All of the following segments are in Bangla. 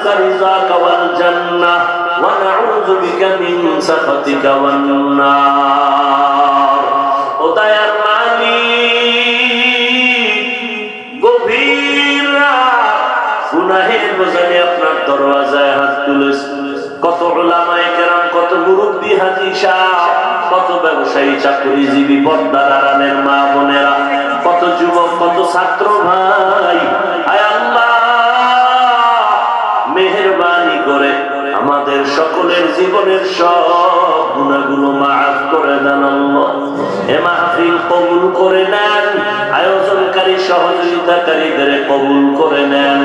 نسألك رضاك والجنة ونعوذ بك من سخطك والنار ওদায়ার মালিক গভীর রাত গুনাহের বোঝানে আপনার দরওয়াজায় হাত তুলেছে কত ওলামায়ে কেরাম কত মুরব্বী হাজি সাহেব কত ব্যবসায়ী চাকরিজীবী পর্দার আড়ালের মা বোনেরা কত যুবক কত ছাত্র ভাই আমাদের সকলের জীবনের সব গুণাগুলো মাফ করে দেন এ মাহফিল কবুল করে নেন, আয়োজনকারী সহযোগিতাকারীদের কবুল করে নেন।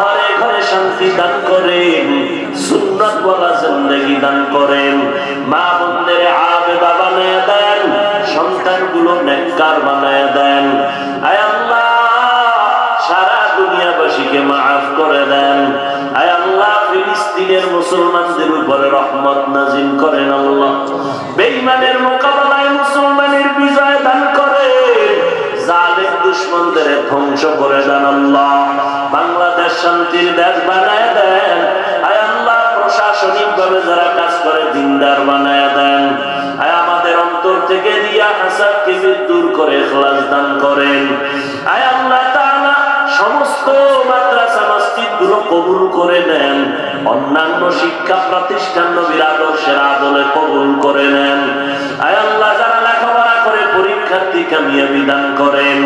ঘরে ঘরে শান্তি দান করেন বলা জিন্দগি দান করেন। মা বোনদের আবেদা বানায় দেন, সন্তানগুলো নেককার বানায় দেন। আয় সারা দুনিয়াবাসীকে মাফ করে দেন। আয় মুসলমানদের উপরে রহমত নাজিল করেন আল্লাহ। বেঈমানের মোকাবেলায় মুসলমানের বিজয় দান করেন জালেম দুশ্মনদের ধ্বংস করে দেন আল্লাহ। বাংলাদেশ শান্তির দেশ বানায় দেন। আয় আল্লাহ প্রশাসনিক ভাবে যারা কাজ করে, দিনদার বানায় দেন। আয় আমাদের অন্তর থেকে রিয়া হাসাদ দূর করে খলাস দান করেন। আয় আল্লাহ কবুল করে নেন। অন্যান্য শিক্ষা প্রতিষ্ঠান নবীর আদর্শের আদলে কবুল করে নেন। আয় আল্লাহ, যারা লেখাপড়া করে পরীক্ষার্থী কামিয়াবি দান করেন।